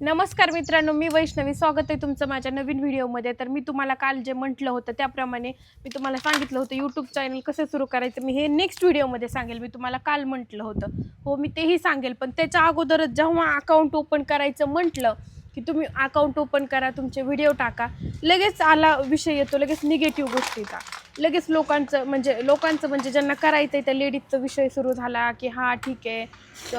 नमस्कार मित्रांनो मी वैष्णवी. स्वागत आहे तुमचं माझ्या नवीन व्हिडिओमध्ये. तर मी तुम्हाला काल जे म्हटलं होतं त्याप्रमाणे मी तुम्हाला सांगितलं होतं यूट्यूब चॅनल कसं सुरू करायचं मी हे नेक्स्ट व्हिडिओमध्ये सांगेल. मी तुम्हाला काल म्हटलं होतं. हो मी तेही सांगेल. पण त्याच्या अगोदरच जेव्हा अकाउंट ओपन करायचं म्हटलं की तुम्ही अकाउंट ओपन करा तुमचे व्हिडिओ टाका. लगेच आला विषय येतो लगेच निगेटिव्ह गोष्टीचा लगेच लोकांचं म्हणजे लोकांचं म्हणजे ज्यांना करायचं आहे त्या लेडीजचा विषय सुरू झाला की हा ठीक आहे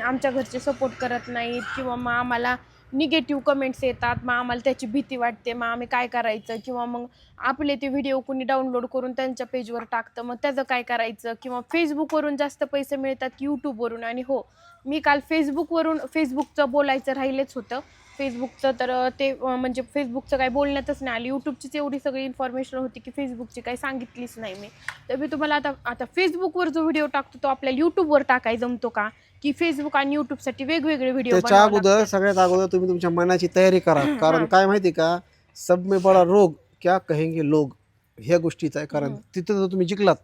आमच्या घरचे सपोर्ट करत नाहीत किंवा मग आम्हाला निगेटिव्ह कमेंट्स येतात मग आम्हाला त्याची भीती वाटते मग आम्ही काय करायचं? किंवा मग आपले ते व्हिडिओ कोणी डाउनलोड करून त्यांच्या पेजवर टाकतं मग त्याचं काय करायचं? किंवा फेसबुकवरून जास्त पैसे मिळतात की यूट्यूबवरून आणि हो मी काल फेसबुकवरून फेसबुकचं बोलायचं राहिलेच होतं. फेसबुकचं तर ते म्हणजे फेसबुकचं काही बोलण्यातच नाही आलं. यूट्यूबचीच एवढी सगळी इन्फॉर्मेशन होती की फेसबुकची काही सांगितलीच नाही मी. तर मी तुम्हाला आता आता फेसबुकवर जो व्हिडिओ टाकतो तो आपल्याला यूट्यूबवर टाकाय जमतो का? की फेसबुक आणि यूट्यूबसाठी वेगवेगळे व्हिडिओ त्याच्या अगोदर सगळ्यात अगोदर तुम्ही तुमच्या मनाची तयारी करा. कारण काय माहिती का? सब में बडा रोग क्या कहेंगे लोग? ह्या गोष्टीचा आहे. कारण. तिथं जर तुम्ही जिंकलात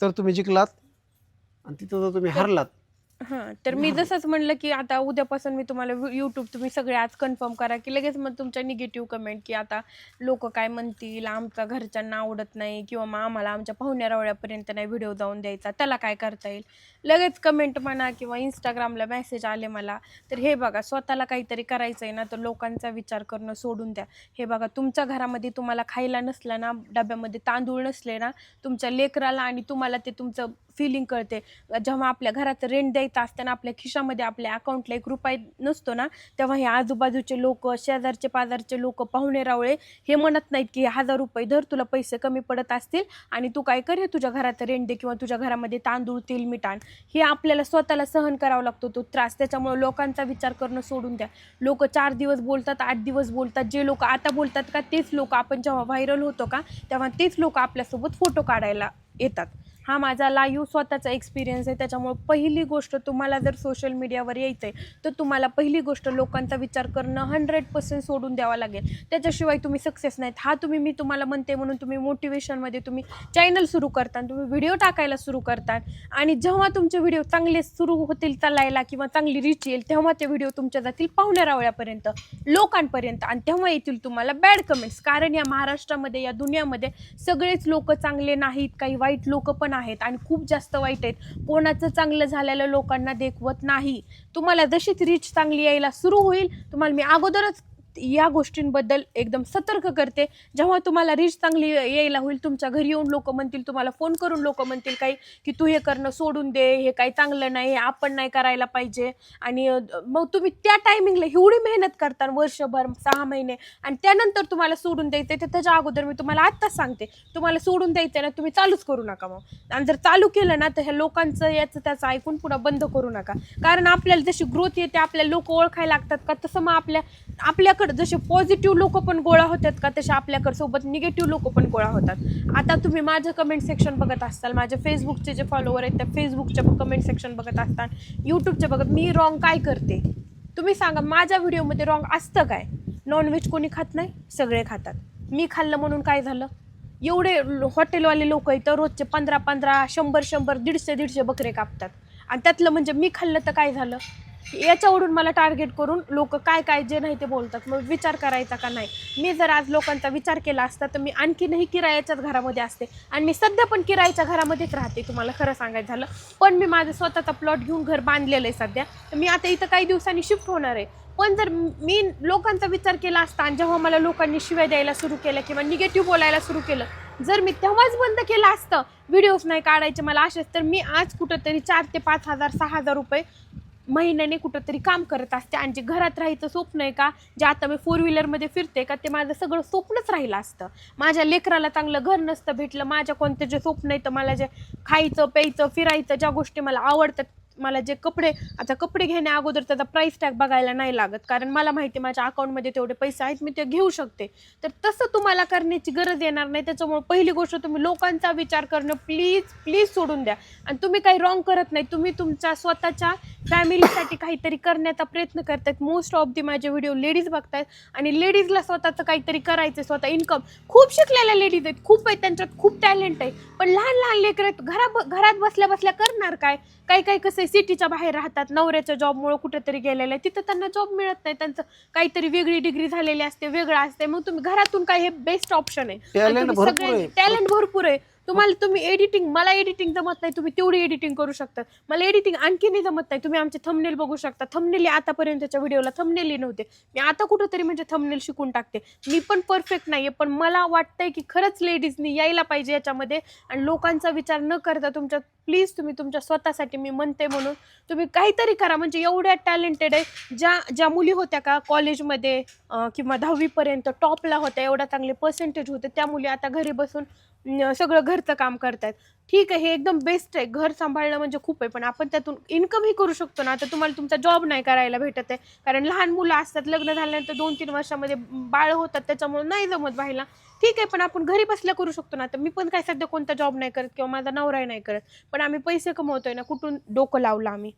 तर तुम्ही जिंकलात आणि तिथं जर तुम्ही हरलात हां तर मी जसंच म्हणलं की आता उद्यापासून मी तुम्हाला यूट्यूब तुम्ही सगळे आज कन्फर्म करा की लगेच मग तुमच्या निगेटिव्ह कमेंट की आता लोक काय म्हणतील आमचा घरच्यांना आवडत नाही किंवा मग आम्हाला आमच्या पाहुण्या रावळ्यापर्यंत नाही व्हिडिओ जाऊन द्यायचा त्याला काय करता येईल? लगेच कमेंट म्हणा किंवा इंस्टाग्रामला मेसेज आले मला तर हे बघा स्वतःला काहीतरी करायचं आहे ना तर लोकांचा विचार करणं सोडून द्या. हे बघा तुमच्या घरामध्ये तुम्हाला खायला नसलं ना डब्यामध्ये तांदूळ नसले ना तुमच्या लेकराला आणि तुम्हाला ते तुमचं फिलिंग कळते. जेव्हा आपल्या घरात रेंट द्यायचं असताना आपल्या खिशामध्ये आपल्या अकाउंटला एक रुपये नसतो ना तेव्हा हे आजूबाजूचे लोक शेजारचे पाजारचे लोक पाहुणे रावळे हे म्हणत नाहीत की हजार रुपये धर तुला पैसे कमी पडत असतील आणि तू काय कर हे तुझ्या घरात रेंडे किंवा तुझ्या घरामध्ये तांदूळ तेल मिठाण हे आपल्याला स्वतःला सहन करावा लागतो तो त्रास. त्याच्यामुळे लोकांचा विचार करणं सोडून द्या. लोक चार दिवस बोलतात आठ दिवस बोलतात. जे लोक आता बोलतात का तेच लोक आपण जेव्हा व्हायरल होतो का तेव्हा तेच लोक आपल्यासोबत फोटो काढायला येतात. हा माझा लाईव्ह स्वतःचा एक्सपिरियन्स आहे. त्याच्यामुळे पहिली गोष्ट तुम्हाला जर सोशल मीडियावर यायचं आहे तर तुम्हाला पहिली गोष्ट लोकांचा विचार करणं हंड्रेड पर्सेंट सोडून द्यावा लागेल. त्याच्याशिवाय तुम्ही सक्सेस नाहीत. हा तुम्ही मी तुम्हाला म्हणते म्हणून तुम्ही मोटिवेशनमध्ये तुम्ही चॅनल सुरू करता तुम्ही व्हिडिओ टाकायला सुरू करता आणि जेव्हा तुमचे व्हिडिओ चांगले सुरू होतील चालायला किंवा चांगली रीच येईल तेव्हा ते व्हिडिओ तुमच्या जातील पाहुण्यारावळ्यापर्यंत लोकांपर्यंत. आणि तेव्हा येतील तुम्हाला बॅड कमेंट्स कारण या महाराष्ट्रामध्ये या दुनियामध्ये सगळेच लोक चांगले नाहीत. काही वाईट लोक पण आहेत आणि खूप जास्त वाईट आहेत. कोणाचं चांगलं झालेलं लोकांना देखवत नाही. तुम्हाला जशीच रीच चांगली यायला सुरू होईल तुम्हाला मी अगोदरच या गोष्टींबद्दल एकदम सतर्क करते. जेव्हा तुम्हाला रीच चांगली यायला होईल तुमच्या घरी येऊन लोक म्हणतील तुम्हाला फोन करून लोक म्हणतील काही की तू हे करणं सोडून दे हे काही चांगलं नाही हे आपण नाही करायला पाहिजे. आणि मग तुम्ही त्या टायमिंगला एवढी मेहनत करता वर्षभर सहा महिने आणि त्यानंतर तुम्हाला सोडून द्यायचं तर त्याच्या अगोदर मी तुम्हाला आत्ताच सांगते. तुम्हाला सोडून द्यायचं ना तुम्ही चालूच करू नका मग. आणि जर चालू केलं ना तर ह्या लोकांचं याचं त्याचं ऐकून पुन्हा बंद करू नका. कारण आपल्याला जशी ग्रोथ येते आपल्याला लोक ओळखायला लागतात का तसं मग आपल्या आपल्याकडे जसे पॉझिटिव्ह लोक पण गोळा होतात का तसे आपल्याकडे सोबत निगेटिव्ह लोक पण गोळा होतात. आता तुम्ही माझं कमेंट सेक्शन बघत असाल माझ्या फेसबुकचे जे फॉलोवर आहेत त्या फेसबुकचे कमेंट सेक्शन बघत असताल यूट्यूबचे बघत मी रॉंग काय करते? तुम्ही सांगा माझ्या व्हिडिओमध्ये रॉंग असतं काय? नॉनव्हेज कोणी खात नाही? सगळे खातात. मी खाल्लं म्हणून काय झालं? एवढे लो- हॉटेलवाले लोक इथं रोजचे पंधरा पंधरा शंभर शंभर दीडशे दीडशे बकरे कापतात. आणि त्यातलं म्हणजे मी खाल्लं तर काय झालं? याच्यावरून मला टार्गेट करून लोक काय काय जे नाही ते बोलतात. मग विचार करायचा का नाही? मी जर आज लोकांचा विचार केला असता तर मी आणखीनही किरायाच्याच घरामध्ये असते. आणि मी सध्या पण किरायाच्या घरामध्येच राहते तुम्हाला खरं सांगायचं झालं. पण मी माझं स्वतःचा प्लॉट घेऊन घर बांधलेलं आहे सध्या. तर मी आता इथं काही दिवसांनी शिफ्ट होणार आहे. पण जर मी लोकांचा विचार केला असता आणि जेव्हा मला लोकांनी शिव्या द्यायला सुरू केलं किंवा निगेटिव्ह बोलायला सुरू केलं जर मी तेव्हाच बंद केलं असतं व्हिडिओज नाही काढायचे मला असेच तर मी आज कुठंतरी चार ते पाच हजार सहा हजार रुपये महिन्याने कुठंतरी काम करत असते आणि जे घरात राहायचं स्वप्न आहे का जे आता मी फोर व्हीलरमध्ये फिरते का ते माझं सगळं स्वप्नच राहिलं असतं. माझ्या लेकराला चांगलं घर नसतं भेटलं माझ्या कोणतं जे स्वप्न आहे तर मला जे खायचं प्यायचं फिरायचं ज्या गोष्टी मला आवडतात मला जे कपडे आता कपडे घेण्या अगोदर त्याचा प्राईस टॅग बघायला नाही लागत. कारण मला माहिती माझ्या अकाउंटमध्ये तेवढे पैसे आहेत मी ते घेऊ शकते. तर तसं तुम्हाला करण्याची गरज येणार नाही. त्याच्यामुळे पहिली गोष्ट तुम्ही लोकांचा विचार करणं प्लीज प्लीज सोडून द्या. आणि तुम्ही काही रॉंग करत नाही. तुम्ही तुमच्या स्वतःच्या फॅमिलीसाठी काहीतरी करण्याचा प्रयत्न करतायत. मोस्ट ऑफ दी माझे व्हिडिओ लेडीज बघतायत. आणि लेडीजला स्वतःचं काहीतरी करायचं स्वतः इन्कम खूप शिकलेल्या लेडीज आहेत. खूप आहेत त्यांच्यात खूप टॅलेंट आहे. पण लहान लहान लेकर आहेत घरा घरात बसल्या बसल्या करणार काय? काही काही कसं सिटीच्या बाहेर राहतात नवऱ्याच्या जॉबमुळे कुठेतरी गेलेलं आहे तिथं त्यांना जॉब मिळत नाही त्यांचं काहीतरी वेगळी डिग्री झालेली असते वेगळं असते मग तुम्ही घरातून काय हे बेस्ट ऑप्शन आहे. टॅलेंट भरपूर आहे. टॅलेंट भरपूर आहे. तुम्हाला तुम्ही एडिटिंग मला एडिटिंग जमत नाही तुम्ही तेवढी एडिटिंग करू शकता. मला एडिटिंग आणखीनही जमत नाही. तुम्ही आमचे थंबनेल बघू शकता. थंबनेल आतापर्यंतच्या व्हिडिओला थंबनेल नव्हते. मी आता कुठंतरी म्हणजे थंबनेल शिकून टाकते. मी पण परफेक्ट नाहीये पण मला वाटतंय की खरंच लेडीजनी यायला पाहिजे याच्यामध्ये. आणि लोकांचा विचार न करता तुमच्या प्लीज तुम्ही तुमच्या स्वतःसाठी मी म्हणते म्हणून तुम्ही काहीतरी करा. म्हणजे एवढ्या टॅलेंटेड आहे. ज्या ज्या मुली होत्या का कॉलेजमध्ये किंवा दहावीपर्यंत टॉपला होत्या एवढा चांगले पर्सेंटेज होते त्या मुली आता घरी बसून सगळं घरचं काम करतायत. ठीक आहे हे एकदम बेस्ट आहे. घर सांभाळणं म्हणजे खूप आहे. पण आपण त्यातून इन्कमही करू शकतो ना. आता तुम्हाला तुमचा जॉब नाही करायला भेटत आहे. कारण लहान मुलं असतात. लग्न झाल्यानंतर दोन तीन वर्षामध्ये बाळ होतात. त्याच्यामुळे नाही जमत व्हायला ठीक आहे पण आपण घरी बसल्या करू शकतो ना. आता मी पण काय सध्या कोणता जॉब नाही करत किंवा माझा नवराही नाही करत. पण आम्ही पैसे कमवतोय ना कुठून डोकं लावलं आम्ही?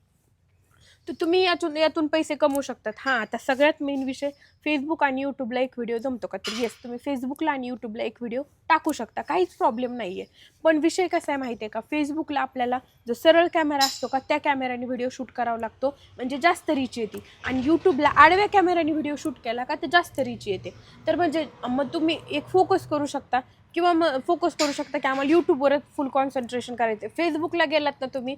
तर तुम्ही यातून यातून पैसे कमवू शकतात. हां आता सगळ्यात मेन विषय फेसबुक आणि यूट्यूबला एक व्हिडिओ जमतो का तर? येस तुम्ही फेसबुकला आणि यूट्यूबला एक व्हिडिओ टाकू शकता. काहीच प्रॉब्लेम नाही आहे पण विषय कसा आहे माहिती आहे का? फेसबुकला आपल्याला जो सरळ कॅमेरा असतो का त्या कॅमेऱ्याने व्हिडिओ शूट करावा लागतो. म्हणजे जास्त रीच येते. आणि यूट्यूबला आडव्या कॅमेऱ्याने व्हिडिओ शूट केला का तर जास्त रीच येते. तर म्हणजे मग तुम्ही एक फोकस करू शकता. किंवा मग फोकस करू शकता की आम्हाला यूट्यूबवरच फुल कॉन्सन्ट्रेशन करायचं आहे फेसबुकला गेलात ना तुम्ही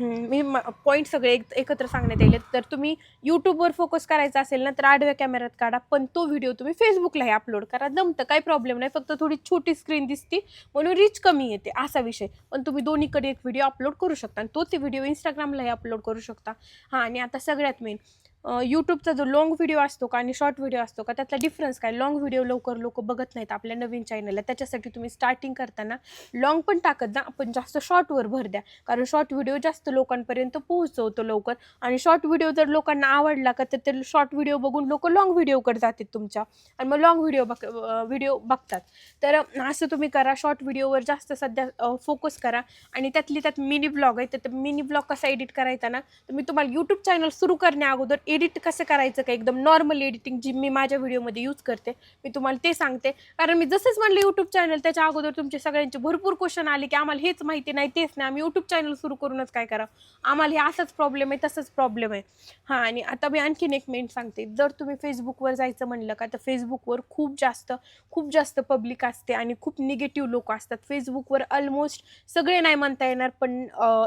मी पॉईंट सगळे एक एकत्र सांगण्यात येईल तर तुम्ही यूट्यूबवर फोकस करायचा असेल ना तर आडव्या कॅमेऱ्यात काढा पण तो व्हिडिओ तुम्ही फेसबुकलाही अपलोड करा. जमतं काही प्रॉब्लेम नाही फक्त थोडी छोटी स्क्रीन दिसते म्हणून रीच कमी येते असा विषय. पण तुम्ही दोन्हीकडे एक व्हिडिओ अपलोड करू शकता आणि तोच व्हिडिओ इंस्टाग्रामलाही अपलोड करू शकता. हां आणि आता सगळ्यात मेन यूट्यूबचा जो लॉंग व्हिडिओ असतो का आणि शॉर्ट व्हिडिओ असतो का त्यातला डिफरन्स काय? लॉंग व्हिडिओ लवकर लोक बघत नाहीत आपल्या नवीन चॅनलला त्याच्यासाठी तुम्ही स्टार्टिंग करताना लॉंग पण टाकत जा आपण जास्त शॉर्टवर भर द्या. कारण शॉर्ट व्हिडिओ जास्त लोकांपर्यंत पोहोचवतो लवकर. आणि शॉर्ट व्हिडिओ जर लोकांना आवडला का तर ते शॉर्ट व्हिडिओ बघून लोक लॉंग व्हिडिओकडे जातात तुमच्या. आणि मग लॉंग व्हिडिओ बघ व्हिडिओ बघतात. तर असं तुम्ही करा शॉर्ट व्हिडिओवर जास्त सध्या फोकस करा. आणि त्यातली त्यात मिनी ब्लॉग आहे तर मिनी ब्लॉग कसा एडिट करायचा ना तर मी तुम्हाला यूट्यूब चॅनल सुरू करण्या अगोदर एडिट कसं करायचं का? एकदम नॉर्मल एडिटिंग जी मी माझ्या व्हिडिओमध्ये यूज करते मी तुम्हाला ते सांगते. कारण मी जसंच म्हणलं यूट्यूब चॅनल त्याच्या अगोदर तुमचे सगळ्यांचे भरपूर क्वेश्चन आले की आम्हाला हेच माहिती नाही तेच नाही. आम्ही यूट्यूब चॅनल सुरू करूनच काय करावं? आम्हाला हे असाच प्रॉब्लेम आहे तसंच प्रॉब्लेम आहे. हां आणि आता मी आणखीन एक मेन सांगते. जर तुम्ही फेसबुकवर जायचं म्हणलं का तर फेसबुकवर खूप जास्त खूप जास्त पब्लिक असते आणि खूप निगेटिव्ह लोक असतात. फेसबुकवर ऑलमोस्ट सगळे नाही म्हणता येणार पण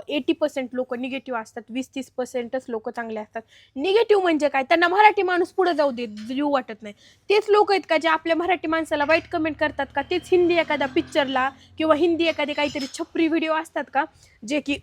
एटी पर्सेंट लोक निगेटिव्ह असतात वीस तीस पर्सेंटच लोक चांगले असतात. निगेटिव्ह म्हणजे काय? त्यांना मराठी माणूस पुढे जाऊ देत येऊ वाटत नाही. तेच लोक आहेत का जे आपल्या मराठी माणसाला वाईट कमेंट करतात का? तेच हिंदी एखाद्या पिक्चरला किंवा हिंदी एखादे काहीतरी छपरी व्हिडिओ असतात का? जे की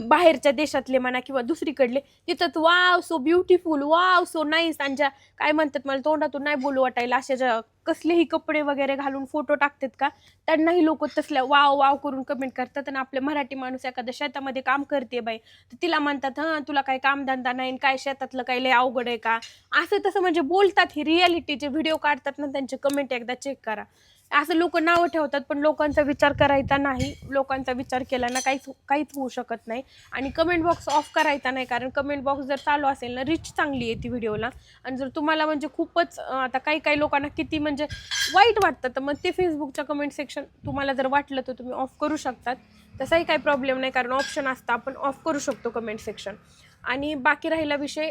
बाहेरच्या देशातले म्हणा किंवा दुसरीकडले तिथं wow so beautiful wow so nice त्यांच्या काय म्हणतात मला तोंडातून नाही बोलू वाटायला अशा ज्या कसलेही कपडे वगैरे घालून फोटो टाकतात का त्यांनाही लोक तसल्या वाव वाव करून कमेंट करतात आणि आपले मराठी माणूस एखाद्या शेतामध्ये काम करते बाई तर तिला म्हणतात हां तुला काही कामधंदा नाही आणि काय शेतातलं काही लय अवघड आहे का? असं तसं म्हणजे बोलतात ही रियालिटीचे व्हिडिओ काढतात ना त्यांचे कमेंट एकदा चेक करा. असं लोक नावं ठेवतात पण लोकांचा विचार करायचा नाही. लोकांचा विचार केला ना काहीच काहीच होऊ शकत नाही. आणि कमेंट बॉक्स ऑफ करायचा नाही कारण कमेंट बॉक्स जर चालू असेल ना रिच चांगली येते व्हिडिओला आणि जर तुम्हाला म्हणजे खूपच आता काही काही लोकांना किती म्हणजे वाईट वाटतं तर मग ते फेसबुकच्या कमेंट सेक्शन तुम्हाला जर वाटलं तर तुम्ही ऑफ करू शकतात. तसाही काही प्रॉब्लेम नाही कारण ऑप्शन असतं आपण ऑफ करू शकतो कमेंट सेक्शन आणि बाकी राहिला विषय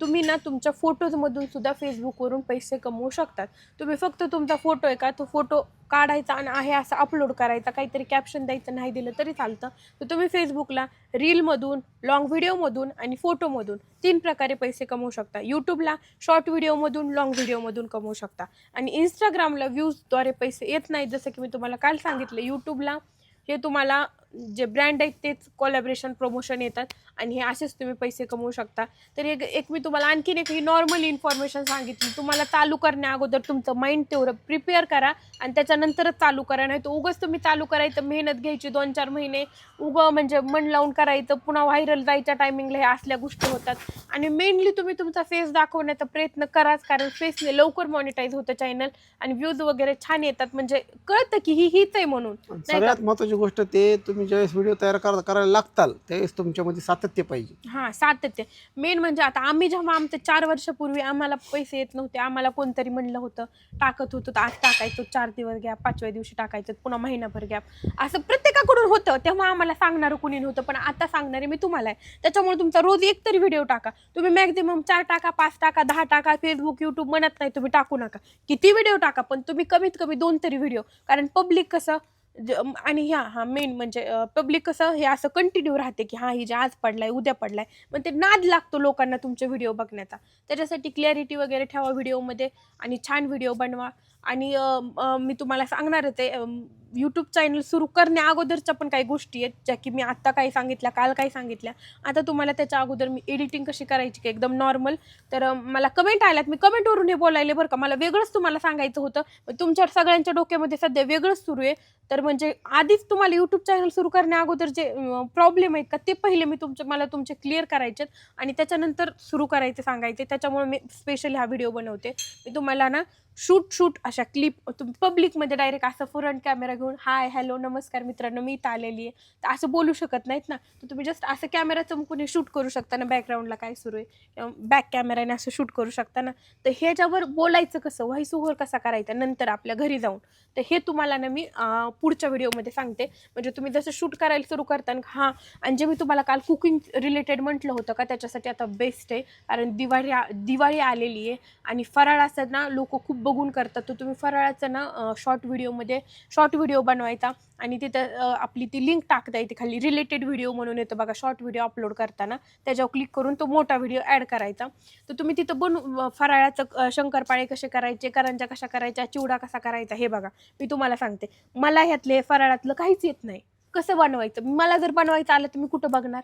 तुम्ही ना तुमच्या फोटोजमधून सुद्धा फेसबुकवरून पैसे कमवू शकतात. तुम्ही फक्त तुमचा फोटो आहे का? तो फोटो काढायचा आणि आहे असं अपलोड करायचा. काहीतरी कॅप्शन द्यायचं नाही दिलं तरी चालतं. तर तुम्ही फेसबुकला रीलमधून लॉंग व्हिडिओमधून आणि फोटोमधून तीन प्रकारे पैसे कमवू शकता. यूट्यूबला शॉर्ट व्हिडिओमधून लॉंग व्हिडिओमधून कमवू शकता. आणि इंस्टाग्रामला व्ह्यूजद्वारे पैसे येत नाहीत. जसं की मी तुम्हाला काल सांगितलं यूट्यूबला हे तुम्हाला जे ब्रँड आहेत तेच कॉलॅबरेशन प्रमोशन येतात. आणि हे असेच तुम्ही पैसे कमवू शकता. तर एक एक मी तुम्हाला आणखीन एक ही नॉर्मल इन्फॉर्मेशन सांगितली. तुम्हाला चालू करण्या अगोदर तुमचं माइंड तेवढं प्रिपेअर करा आणि त्याच्यानंतरच चालू करा. नाही तर उगच तुम्ही चालू करायचं मेहनत घ्यायची दोन चार महिने. उगं म्हणजे मन लावून करायचं पुन्हा व्हायरल जायच्या टायमिंगला हे असल्या गोष्टी होतात. आणि मेनली तुम्ही तुमचा फेस दाखवण्याचा प्रयत्न कराच कारण फेसने लवकर मॉनिटाईज होतं चॅनल आणि व्ह्यूज वगैरे छान येतात. म्हणजे कळतं की ही हीच आहे म्हणून. सगळ्यात महत्वाची गोष्ट ते तुम्ही ज्यावेळेस व्हिडिओ तयार करायला लागताल त्यावेळेस तुमच्यामध्ये सातत्य सातत्य पाहिजे. हा सातत्य. मेन म्हणजे आता आम्ही जेव्हा आमचे चार वर्षापूर्वी आम्हाला पैसे येत नव्हते आम्हाला कोणतरी म्हणलं होतं टाकत होतो तर आज टाकायचो चार दिवस गॅप पाचव्या दिवशी टाकायचं पुन्हा महिनाभर गॅप असं प्रत्येकाकडून होतं तेव्हा आम्हाला सांगणारं कुणी नव्हतं पण आता सांगणारे मी तुम्हाला आहे. त्याच्यामुळे तुमचा रोज एक तरी व्हिडिओ टाका. तुम्ही मॅक्झिमम चार टाका पाच टाका दहा टाका फेसबुक युट्यूब म्हणत नाही तुम्ही टाकू नका. किती व्हिडिओ टाका पण तुम्ही कमीत कमी दोन तरी व्हिडिओ कारण पब्लिक कसं ज- आणि ह्या हा मेन म्हणजे पब्लिक कसं हे असं कंटिन्यू राहते की हा ही जे आज पडलाय उद्या पडलाय मग ते नाद लागतो लोकांना तुमचे व्हिडिओ बघण्याचा. त्याच्यासाठी क्लॅरिटी वगैरे ठेवा व्हिडिओमध्ये आणि छान व्हिडिओ बनवा. आणि मी तुम्हाला सांगणारच आहे यूट्यूब चॅनल सुरू करण्या अगोदरच्या पण काही गोष्टी आहेत ज्या की मी आत्ता काही सांगितल्या काल काही सांगितल्या. आता तुम्हाला त्याच्या अगोदर मी एडिटिंग कशी करायची की एकदम नॉर्मल तर मला कमेंट आल्यात. मी कमेंटवरून हे बोलायले बरं का. मला वेगळंच तुम्हाला सांगायचं होतं. पण तुमच्या सगळ्यांच्या डोक्यामध्ये सध्या वेगळंच सुरू आहे. तर म्हणजे आधीच तुम्हाला यूट्यूब चॅनल सुरू करण्या अगोदर जे प्रॉब्लेम आहेत का ते पहिले मी तुमचे मला तुमचे क्लिअर करायचे आणि त्याच्यानंतर सुरू करायचे सांगायचे. त्याच्यामुळे मी स्पेशली हा व्हिडिओ बनवते. मी तुम्हाला ना शूट शूट अशा क्लिप तुम्ही पब्लिकमध्ये डायरेक्ट असं फ्रंट कॅमेरा घेऊन हाय हॅलो नमस्कार मित्रांनो मी इथं आलेली आहे. तर असं बोलू शकत नाहीत ना. तर तुम्ही जस्ट असं कॅमेरा चमकून शूट करू शकता ना बॅकग्राऊंडला काय सुरू आहे. बॅक कॅमेराने असं शूट करू शकता ना. तर ह्याच्यावर बोलायचं कसं? व्हॉइस ओव्हर कसा करायचा? नंतर आपल्या घरी जाऊन. तर हे तुम्हाला ना मी पुढच्या व्हिडिओमध्ये सांगते. म्हणजे तुम्ही जसं शूट करायला सुरू करताना हां. आणि जे मी तुम्हाला काल कुकिंग रिलेटेड म्हटलं होतं का त्याच्यासाठी आता बेस्ट आहे. कारण दिवाळी दिवाळी आलेली आहे. आणि फराळाचं ना लोक खूप बघून करतात. तर तुम्ही फराळाचं ना शॉर्ट व्हिडिओमध्ये शॉर्ट व्हिडिओ व्हिडिओ बनवायचा आणि तिथं आपली ती लिंक टाकता येते खाली. रिलेटेड व्हिडिओ म्हणून येतो बघा शॉर्ट व्हिडिओ अपलोड करताना. त्याच्यावर क्लिक करून तो मोठा व्हिडिओ ॲड करायचा. तर तुम्ही तिथं बनू फराळाचं शंकरपाळे कसे करायचे करंजा कशा करायच्या चिवडा कसा करायचा हे बघा. मी तुम्हाला सांगते. मला ह्यातले फराळातलं काहीच येत नाही. कसं बनवायचं? मला जर बनवायचं आलं तर मी कुठं बघणार?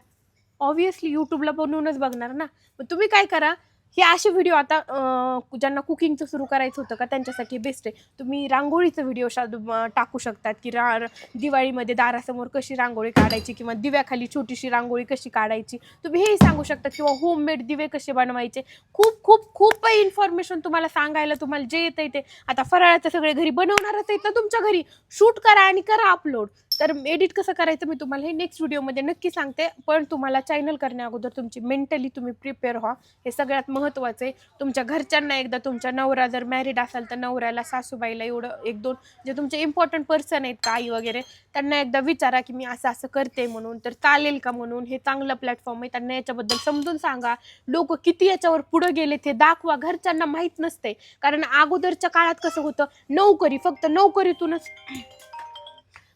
ऑब्विसली यूट्यूबला बनवूनच बघणार ना. मग तुम्ही काय करा? हे असे व्हिडिओ आता अं, ज्यांना कुकिंगचं सुरू करायचं होतं का त्यांच्यासाठी बेस्ट आहे. तुम्ही रांगोळीचं व्हिडिओ टाकू शकतात की रा दिवाळीमध्ये दारासमोर कशी रांगोळी काढायची किंवा दिव्याखाली छोटीशी रांगोळी कशी काढायची. तुम्ही हेही सांगू शकता किंवा होममेड दिवे कसे बनवायचे. खूप खूप खूप इन्फॉर्मेशन तुम्हाला सांगायला तुम्हाला जे येतं ते. आता फराळाचं सगळे घरी बनवणारच आहेत ना तुमच्या घरी. शूट करा आणि करा अपलोड तर एडिट कसं करायचं मी तुम्हाला हे नेक्स्ट व्हिडिओमध्ये नक्की सांगते. पण तुम्हाला चॅनल करण्या अगोदर तुमची मेंटली तुम्ही प्रिपेअर व्हा. हे सगळ्यात महत्त्वाचं आहे. तुमच्या घरच्यांना एकदा तुमच्या नवरा जर मॅरिड असाल तर नवऱ्याला सासूबाईला एवढं एक दोन जे तुमचे इम्पॉर्टंट पर्सन आहेत का आई वगैरे त्यांना एकदा विचारा की मी असं असं करते म्हणून. तर चालेल का म्हणून? हे चांगलं प्लॅटफॉर्म आहे. त्यांना याच्याबद्दल समजून सांगा. लोक किती याच्यावर पुढं गेले ते दाखवा. घरच्यांना माहीत नसते कारण अगोदरच्या काळात कसं होतं? नोकरी फक्त नोकरीतूनच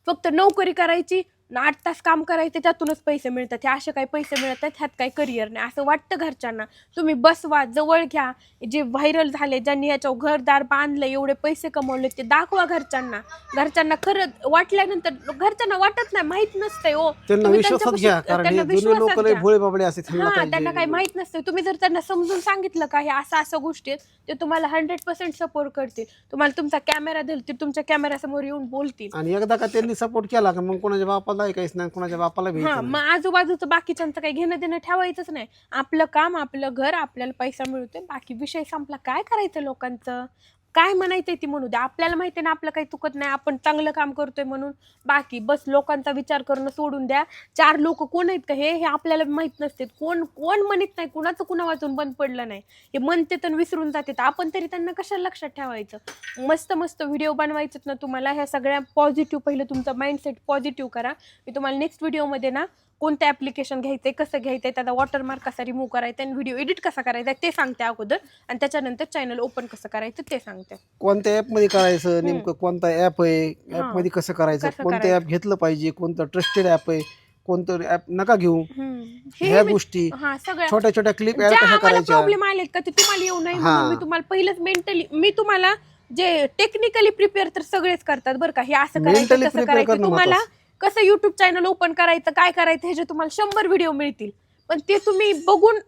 फक्त नोकरी करायची न आठ तास काम करायचे त्यातूनच पैसे मिळतात. हे असे काही पैसे मिळत नाहीत ह्यात काही करिअर नाही. असं वाटतं घरच्यांना. तुम्ही बसवा जवळ घ्या. जे व्हायरल झाले ज्यांनी याच्यावर घरदार बांधलं एवढे पैसे कमवले ते दाखवा घरच्यांना. घरच्यांना खरं वाटल्यानंतर घरच्यांना वाटत नाही माहीत नसतंय ओ त्यांना तुम्ही विश्वासात त्यांच्यापासून- घ्या कारण त्यांना हे विश्वासात लय घ्या. भोळे हा त्यांना काही माहीत नसतं तुम्ही जर त्यांना समजून सांगितलं का हे असं असं गोष्टी आहेत ते तुम्हाला हंड्रेड पर्सेंट सपोर्ट करतील. तुम्हाला तुमचा कॅमेरा धरतील तुमच्या कॅमेऱ्यासमोर येऊन बोलतील. आणि एकदा का त्यांनी सपोर्ट केला का मग कोणाच्या बापाला काहीच नाही कोणाच्या बापाला हा मग आजूबाजूचं बाकीच्यांचं काही घेणं देणं ठेवायचंच नाही. आपलं काम आपलं घर आपल्याला पैसा मिळतोय. बाकी विषय संपला. काय करायचं लोकांचं? काय म्हणायचंय ती म्हणू द्या. आपल्याला माहिती ना आपलं काही चुकत नाही. आपण चांगलं काम करतोय म्हणून. बाकी बस लोकांचा विचार करणं सोडून द्या. चार लोक कोण आहेत का हे? हे आपल्याला माहीत नसते. कोण कोण म्हणत नाही. कुणाचं कुणा वाचून बंद पडलं नाही. हे म्हणते तर विसरून जाते. तर आपण तरी त्यांना कशाला लक्षात ठेवायचं? मस्त मस्त व्हिडिओ बनवायचेत ना तुम्हाला. ह्या सगळ्या पॉझिटिव्ह पहिलं तुमचा माइंडसेट पॉझिटिव्ह करा. मी तुम्हाला नेक्स्ट व्हिडिओमध्ये ना कोणतं ॲप्लिकेशन घ्यायचंय कसं घ्यायचंय त्याचा वॉटरमार्क कसा रिमूव्ह करायचा आणि व्हिडिओ एडिट कसा करायचा ते सांगते अगोदर आणि त्याच्यानंतर चॅनल ओपन कसं करायचं ते सांगते कोणत्या ऍपमध्ये करायचं नेमकं कोणता ऍप आहे. ऍपमध्ये कसं करायचं कसं कोणतं. ऍप घेतलं पाहिजे कोणतं ट्रस्टेड ऍप आहे कोणतं ऍप नका घेऊ हम्म. ह्या मी- गोष्टी हा सगळ्या छोट्या छोट्या क्लिप ऍड ज्या कशा आम्हाला करायच्या प्रॉब्लेम आलेत का ते तुम्हाला येऊ नये हा. म्हणून मी तुम्हाला पहिलंच मेंटली मी तुम्हाला जे टेक्निकली प्रिपेअर तर सगळेच करतात बरं का हे असं करायचं Mentally तसं prepare करायचं करणं तुम्हाला महत्वाचं. कसं युट्यूब चॅनल ओपन करायचं काय करायचं ह्याचे तुम्हाला शंभर व्हिडिओ मिळतील पण ते तुम्ही बघून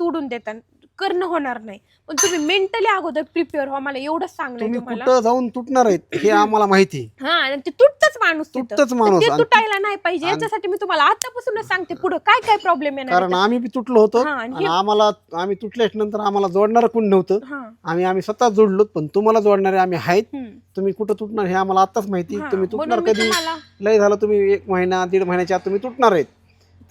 सोडून देता करणं होणार नाही. पण तुम्ही मेंटली अगोदर प्रिपेअर व्हा. मला एवढंच सांगणं तुम्ही तुम्हाला. कुठं जाऊन तुटणार आहेत हे आम्हाला माहिती आहे. हा आणि ते तुटतच माणूस तिथं. तुटतच माणूस ते आणि तुटायला नाही पाहिजे. आणि- याच्यासाठी मी तुम्हाला आतापासूनच सांगते पुढे काय काय प्रॉब्लेम येणार कारण आम्ही बी तुटलो होतो हा, आणि आणि हे- आम्हाला आम्ही तुटल्याच्या नंतर आम्हाला जोडणार कोण नव्हतं. हा. आम्ही आम्ही स्वतः जोडलो पण तुम्हाला जोडणारे आम्ही आहेत. हम्म. तुम्ही कुठं तुटणार हे आम्हाला आताच माहिती हा, तुम्ही तुटणार म्हणून मी कधी? तुम्हाला लय झालं तुम्ही एक महिना दीड महिन्याच्या आत तुम्ही तुटणार आहेत.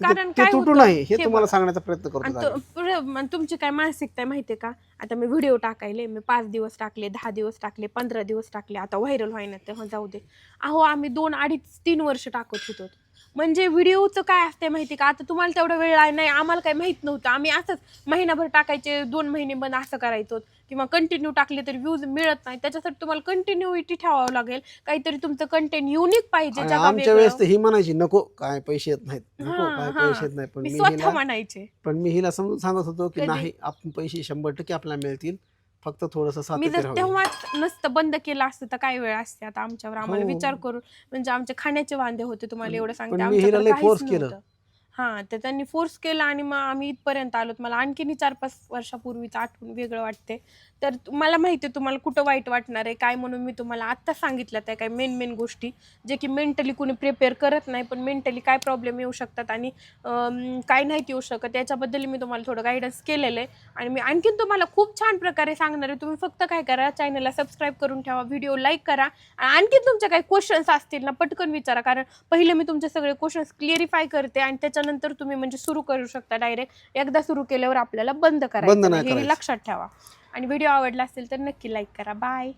कारण ते काय तुटू होतं, नाही हे हे तुम्हाला बघा. सांगण्याचा प्रयत्न करतो आणि दादा. तो- पुढं- आणि तुमची काय मानसिकता आहे माहितीये का आता मी व्हिडिओ टाकायले मी पाच दिवस टाकले दहा दिवस टाकले पंधरा दिवस टाकले आता व्हायरल व्हायना तेव्हा जाऊ दे अहो आम्ही दोन अडीच तीन वर्ष टाकत होतो म्हणजे व्हिडिओचं काय असते माहिती का? आता तुम्हाला तेवढा वेळ आहे नाही आम्हाला काही माहीत नव्हतं. आम्ही असंच महिनाभर टाकायचे दोन महिने बंद असं करायचो. किंवा कंटिन्यू टाकले तर व्ह्यूज मिळत नाही. त्याच्यासाठी तुम्हाला कंटिन्युइटी ठेवावं लागेल. काहीतरी तुमचं कंटेंट युनिक पाहिजे आमच्या वेळेस. तर ही म्हणायची नको काय पैसे येत नाहीत. नको हा, काय हा. पैसे येत नाही पण मी मी स्वतः हिला म्हणायचे. पण मी हिला समजून सांगत होतो की कधी? नाही आपण पैसे शंभर टक्के आपल्याला मिळतील. फक्त थोडस मी जर. तेव्हाच नसतं बंद केलं असतं तर काय वेळ असते आता आमच्यावर आम्हाला हो. विचार करून म्हणजे आमचे खाण्याचे वांदे होते तुम्हाला एवढं सांगते आमच्याकडे काहीच force केलं. नव्हतं. हा तर त्यांनी फोर्स केला आणि मग आम्ही इथपर्यंत आलो. मला आणखीन चार पाच वर्षापूर्वीच आठवून वेगळं वाटते. तर मला माहिती आहे तुम्हाला कुठं वाईट वाटणार आहे काय म्हणून मी तुम्हाला आत्ता सांगितलं त्या काही मेन मेन गोष्टी जे की मेंटली कुणी प्रिपेअर करत नाही पण मेंटली काय प्रॉब्लेम येऊ शकतात आणि अम, काय नाहीत येऊ शकत याच्याबद्दल मी तुम्हाला थोडं गायडन्स केलेलं आहे. आणि मी आणखीन तुम्हाला खूप छान प्रकारे सांगणार आहे तुम्ही फक्त काय करा चॅनलला सबस्क्राईब करून ठेवा व्हिडिओ लाईक करा. आणि आणखीन तुमचे काही क्वेश्चन्स असतील ना पटकन विचारा कारण पहिले मी तुमचे सगळे क्वेश्चन्स क्लिअरिफाय करते आणि त्याच्या त्याच्यानंतर तुम्ही म्हणजे सुरू करू शकता डायरेक्ट एकदा सुरू केल्यावर आपल्याला बंद बंद करायचं नाही. हे करायचं. लक्षात ठेवा आणि व्हिडिओ आवडला असेल तर नक्की लाईक करा बाय